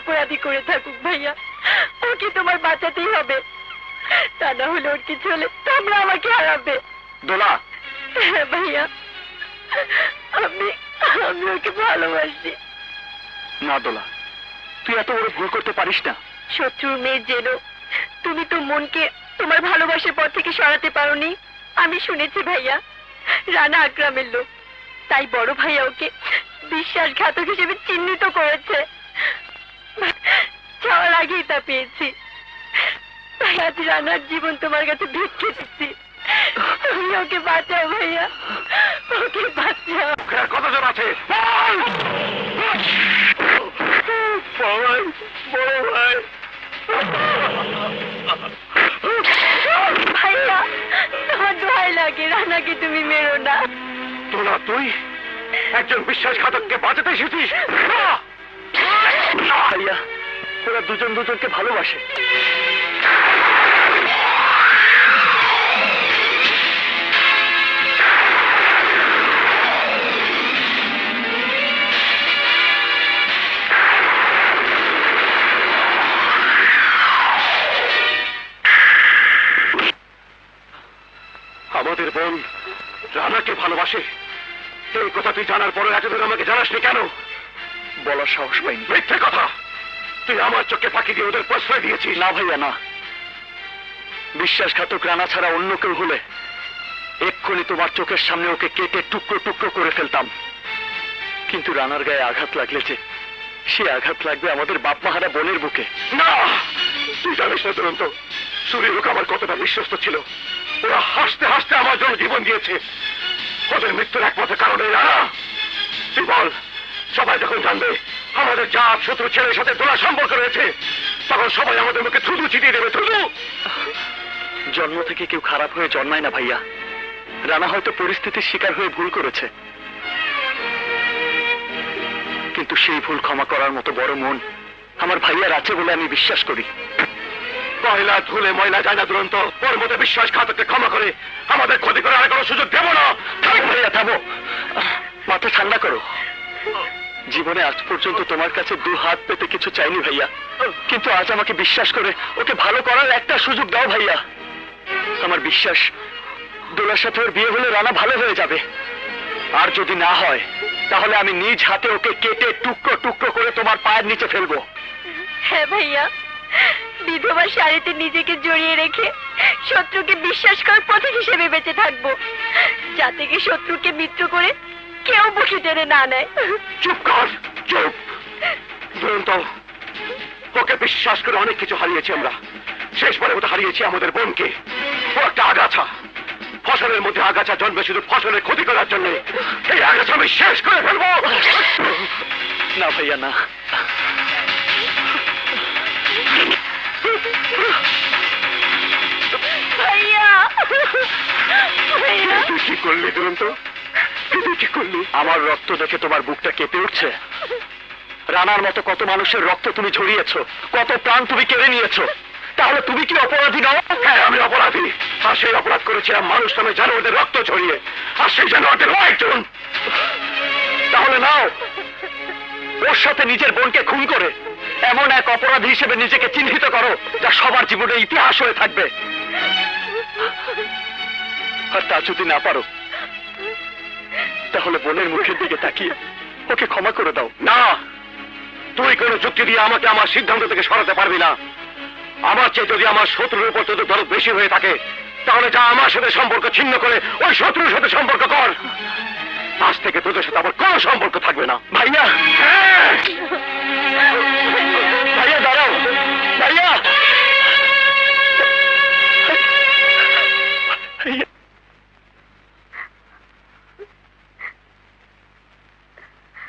অপরাধী করে থাকুক ভাইয়া। ওকে তোমার বাঁচাতেই হবে। তা না হলে ওর কিছু হলে তোমরা আমাকে হারাবে। দোলা। হ্যাঁ ভাইয়া। আমি আমি ওকে ভালোবাসি। না দোলা। তুই এত বড় ভুল করতে পারিস না। শত্রুর মেয়ে জেনো তুমি তো মনকে তোমার ভালোবাসার পর থেকে সরাতে পারোনি। আমি শুনেছি ভাইয়া রানা আকরামের লোক। তাই বড় ভাইয়া ওকে বিশ্বাসঘাতক হিসেবে চিহ্নিত করেছে। যাওয়ার আগেই তা পেয়েছি। তাই আজ রানার জীবন তোমার কাছে ভিক্ষে দিচ্ছি। তুমি ওকে বাঁচাও ভাইয়া। ওকে বাঁচাও। কতজন আছে? ভাইয়া তোমার দোহাই লাগে রানাকে তুমি মেরো না। দোলা তুই? একজন বিশ্বাসঘাতককে বাঁচাতে এসেছিস? না! ওরা দুজন দুজনকে ভালোবাসে। আমাদের বোন রানাকে ভালোবাসে। এই কথা তুই জানার পরে এতদিন আমাকে জানাসনি কেন? বলার সাহস পাইনি। মিথ্যে কথা! তুই আমার চোখে ফাঁকি দিয়ে ওদের প্রশ্রয় দিয়েছিস। না ভাইয়া না। বিশ্বাসঘাতক রানা ছাড়া অন্য কেউ হলে এক্ষুনি তোমার চোখের সামনে ওকে কেটে টুকরো টুকরো করে ফেলতাম। কিন্তু রানার গায়ে আঘাত লাগলে যে সে আঘাত লাগবে আমাদের বাপ মাহারা বোনের বুকে। না! তুই জানিস না তুরন্ত সূর্যলোক আমার কতটা বিশ্বস্ত ছিল। ওরা হাসতে হাসতে আমার জন্য জীবন দিয়েছে। ওদের মৃত্যুর একমাত্র কারণে রানা। তুই বল সবাই যখন জানবে আমাদের জাত শত্রু ছেলের সাথে তোলা সম্পর্ক রয়েছে তখন সবাই আমাদের মুখে থুতু ছিটিয়ে দেবে থুতু! জন্ম থেকে কেউ খারাপ হয়ে জন্মায় না ভাইয়া। রানা হয়তো পরিস্থিতির শিকার হয়ে ভুল করেছে। কিন্তু সেই ভুল ক্ষমা করার মতো বড় মন আমার ভাইয়ার আছে বলে আমি বিশ্বাস করি। ময়লা ধুলে ময়লা যায় না দুরন্ত ওর মধ্যে বিশ্বাসঘাতককে ক্ষমা করে আমাদের ক্ষতি করার আর কোনো সুযোগ দেব না। থামো ভাইয়া থামো। মাথা ঠান্ডা করো। জীবনে আজ পর্যন্ত তোমার কাছে দু হাত পেতে কিছু চাইনি ভাইয়া। কিন্তু আজ আমাকে বিশ্বাস করে ওকে ভালো করার একটা সুযোগ দাও ভাইয়া। আমার বিশ্বাস, দোলার সাথে ওর বিয়ে হলে রানা ভালো হয়ে যাবে। আর যদি না হয়, তাহলে আমি নিজ হাতে ওকে কেটে টুকরো টুকরো করে তোমার পায়ের নিচে ফেলব। হ্যাঁ ভাইয়া বিধবা শাড়িতে নিজেকে জড়িয়ে রেখে শত্রুকে বিশ্বাস করার পথিক হিসেবে বেঁচে থাকব। যাতে কি শত্রুকে মিত্র করে কেউ বসে টেনে না নেয়। চুপ কর চুপ। দুরন্ত ওকে বিশ্বাস করে অনেক কিছু হারিয়েছি আমরা। শেষবারে ওটা হারিয়েছি আমাদের বোনকে। ও একটা আগাছা। ফসলের মধ্যে আগাছা জন্মে শুধু ফসলের ক্ষতি করার জন্য। এই আগাছা আমি শেষ করে ফেলব। না ভাইয়া না। ভাইয়া ভাইয়া। কি করলি দুরন্ত কি করলি? আমার রক্ত দেখে তোমার বুকটা কেঁপে উঠছে। রানার মতো কত মানুষের রক্ত তুমি ঝরিয়েছো, কত প্রাণ তুমি কেড়ে নিয়েছো। তাহলে তুমি কি অপরাধী নও? হ্যাঁ আমি অপরাধী। আর সেই অপরাধ করেছিলাম মানুষ নামে ওদের রক্ত ঝরিয়ে, আর সেই জন্য ওদের একজন তাহলে নাও, ওর সাথে নিজের বোনকে খুন করে, এমন এক অপরাধী হিসেবে নিজেকে চিহ্নিত করো, যা সবার জীবনে ইতিহাস হয়ে থাকবে। আর তা যদি না পারো তাহলে বোনের মুখের দিকে তাকিয়ে ওকে ক্ষমা করে দাও। না, তুই কোনো যুক্তি দিয়ে আমাকে আমার সিদ্ধান্ত থেকে সরাতে পারবি না। আমার চেয়ে যদি আমার শত্রুর উপর তোদের দরদ বেশি হয়ে থাকে, তাহলে যা আমার সাথে সম্পর্ক ছিন্ন করে ওই শত্রুর সাথে সম্পর্ক কর। আজ থেকে তোদের সাথে আমার কোনো সম্পর্ক থাকবে না। ভাইয়া! হ্যাঁ!